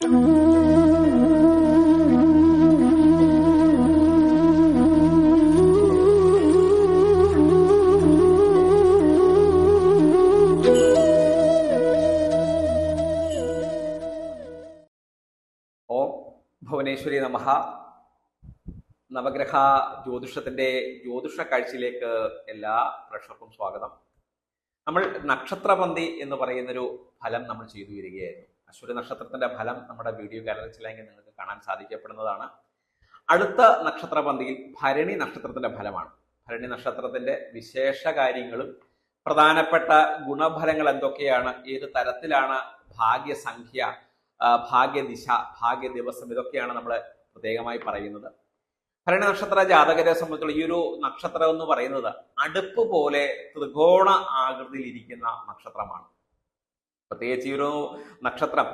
ഭുവനേശ്വരി നമഹ നവഗ്രഹ ജ്യോതിഷത്തിന്റെ ജ്യോതിഷ കാഴ്ചയിലേക്ക് എല്ലാ പ്രേക്ഷകർക്കും സ്വാഗതം. നമ്മൾ നക്ഷത്രപന്തി എന്ന് പറയുന്നൊരു ഫലം നമ്മൾ ചെയ്തു വരികയായിരുന്നു. അശ്വതി നക്ഷത്രത്തിന്റെ ഫലം നമ്മുടെ വീഡിയോ ഗാലറിച്ചിലെങ്കിൽ നിങ്ങൾക്ക് കാണാൻ സാധിക്കപ്പെടുന്നതാണ്. അടുത്ത നക്ഷത്രപന്തിയിൽ ഭരണി നക്ഷത്രത്തിന്റെ ഫലമാണ്. ഭരണി നക്ഷത്രത്തിന്റെ വിശേഷ കാര്യങ്ങളും പ്രധാനപ്പെട്ട ഗുണഫലങ്ങൾ എന്തൊക്കെയാണ് ഏത് തരത്തിലാണ് ഭാഗ്യസംഖ്യ ഭാഗ്യദിശ ഭാഗ്യ ദിവസം ഇതൊക്കെയാണ് നമ്മൾ പ്രത്യേകമായി പറയുന്നത്. ഭരണി നക്ഷത്ര ജാതകരെ സംബന്ധിച്ചുള്ള ഈ ഒരു നക്ഷത്രം എന്ന് പറയുന്നത് അടുപ്പ് പോലെ ത്രികോണ ആകൃതിയിൽ ഇരിക്കുന്ന നക്ഷത്രമാണ്. പ്രത്യേകിച്ച് ഈ ഒരു നക്ഷത്രം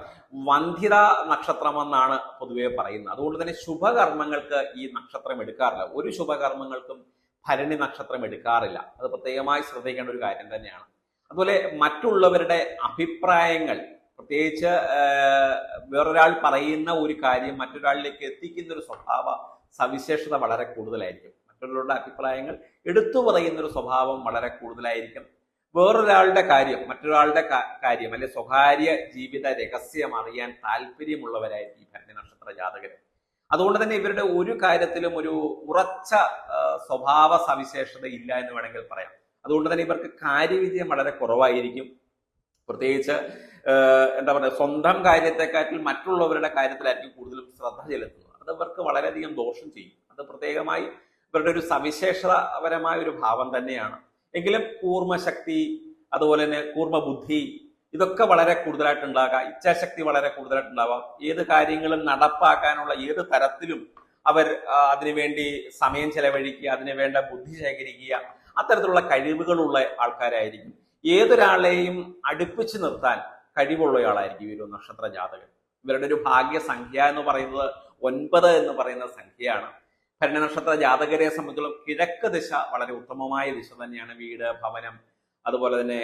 വന്ധ്യത നക്ഷത്രമെന്നാണ് പൊതുവെ പറയുന്നത്. അതുകൊണ്ട് തന്നെ ശുഭകർമ്മങ്ങൾക്ക് ഈ നക്ഷത്രം എടുക്കാറില്ല. ഒരു ശുഭകർമ്മങ്ങൾക്കും ഭരണി നക്ഷത്രം എടുക്കാറില്ല. അത് പ്രത്യേകമായി ശ്രദ്ധിക്കേണ്ട ഒരു കാര്യം തന്നെയാണ്. അതുപോലെ മറ്റുള്ളവരുടെ അഭിപ്രായങ്ങൾ പ്രത്യേകിച്ച് വേറൊരാൾ പറയുന്ന ഒരു കാര്യം മറ്റൊരാളിലേക്ക് എത്തിക്കുന്ന ഒരു സ്വഭാവ സവിശേഷത വളരെ കൂടുതലായിരിക്കും. മറ്റുള്ളവരുടെ അഭിപ്രായങ്ങൾ എടുത്തു പറയുന്ന ഒരു സ്വഭാവം വളരെ കൂടുതലായിരിക്കും. വേറൊരാളുടെ കാര്യം മറ്റൊരാളുടെ കാര്യം അല്ലെ സ്വകാര്യ ജീവിത രഹസ്യം അറിയാൻ താല്പര്യമുള്ളവരായിരിക്കും ഈ ഭരണി നക്ഷത്ര ജാതകർ അതുകൊണ്ട് തന്നെ ഇവരുടെ ഒരു കാര്യത്തിലും ഒരു ഉറച്ച സ്വഭാവ സവിശേഷത ഇല്ല എന്ന് വേണമെങ്കിൽ പറയാം. അതുകൊണ്ട് തന്നെ ഇവർക്ക് കാര്യവിജയം വളരെ കുറവായിരിക്കും. പ്രത്യേകിച്ച് എന്താ പറയുക സ്വന്തം കാര്യത്തെക്കാട്ടിൽ മറ്റുള്ളവരുടെ കാര്യത്തിലായിരിക്കും കൂടുതലും ശ്രദ്ധ ചെലുത്തുന്നത്. അത് ഇവർക്ക് വളരെയധികം ദോഷം ചെയ്യും. അത് പ്രത്യേകമായി ഇവരുടെ ഒരു സവിശേഷതപരമായ ഒരു ഭാവം തന്നെയാണ്. എങ്കിലും കൂർമ്മശക്തി അതുപോലെ തന്നെ കൂർമ്മ ബുദ്ധി ഇതൊക്കെ വളരെ കൂടുതലായിട്ട് ഉണ്ടാകാം ഇച്ഛാശക്തി വളരെ കൂടുതലായിട്ട് ഉണ്ടാവാം ഏത് കാര്യങ്ങളും നടപ്പാക്കാനുള്ള ഏത് തരത്തിലും അവർ അതിനുവേണ്ടി സമയം ചെലവഴിക്കുക അതിനു വേണ്ട ബുദ്ധി ശേഖരിക്കുക അത്തരത്തിലുള്ള കഴിവുകളുള്ള ആൾക്കാരായിരിക്കും. ഏതൊരാളെയും അടുപ്പിച്ച് നിർത്താൻ കഴിവുള്ളയാളായിരിക്കും ഈ ഒരു നക്ഷത്ര ജാതകൻ ഇവരുടെ ഒരു ഭാഗ്യസംഖ്യ എന്ന് പറയുന്നത് ഒൻപത് എന്ന് പറയുന്ന സംഖ്യയാണ്. ഭരണ നക്ഷത്ര ജാതകരെ സംബന്ധിച്ചുള്ള കിഴക്ക് ദിശ വളരെ ഉത്തമമായ ദിശ തന്നെയാണ്. വീട് ഭവനം അതുപോലെ തന്നെ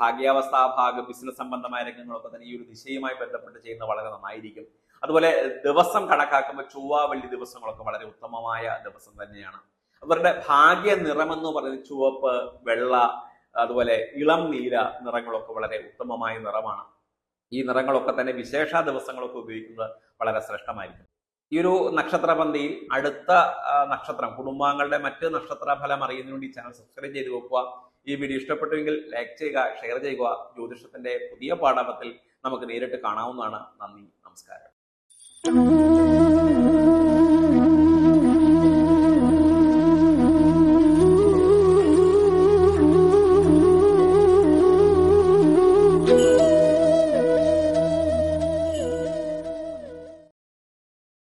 ഭാഗ്യാവസ്ഥാ ഭാഗ്യാവസ്ഥ ഭാഗം ബിസിനസ് സംബന്ധമായ രംഗങ്ങളൊക്കെ തന്നെ ഈ ഒരു ദിശയുമായി ബന്ധപ്പെട്ട് ചെയ്യുന്നത് വളരെ നന്നായിരിക്കും. അതുപോലെ ദിവസം കണക്കാക്കുമ്പോൾ ചൊവ്വ വെള്ളി ദിവസങ്ങളൊക്കെ വളരെ ഉത്തമമായ ദിവസം തന്നെയാണ്. അവരുടെ ഭാഗ്യ നിറമെന്ന് പറയുന്നത് ചുവപ്പ് വെള്ള അതുപോലെ ഇളം നീല നിറങ്ങളൊക്കെ വളരെ ഉത്തമമായ നിറമാണ്. ഈ നിറങ്ങളൊക്കെ തന്നെ വിശേഷ ദിവസങ്ങളൊക്കെ ഉപയോഗിക്കുന്നത് വളരെ ശ്രേഷ്ഠമായിരിക്കും. ഈ ഒരു നക്ഷത്രപന്തിയിൽ അടുത്ത നക്ഷത്രം കുടുംബാംഗങ്ങളുടെ മറ്റ് നക്ഷത്ര ഫലം അറിയുന്നതിന് വേണ്ടി ചാനൽ സബ്സ്ക്രൈബ് ചെയ്ത് വെക്കുക. ഈ വീഡിയോ ഇഷ്ടപ്പെട്ടുവെങ്കിൽ ലൈക്ക് ചെയ്യുക ഷെയർ ചെയ്യുക. ജ്യോതിഷത്തിന്റെ പുതിയ പാഠപത്തിൽ നമുക്ക് നേരിട്ട് കാണാവുന്നതാണ്. നന്ദി നമസ്കാരം.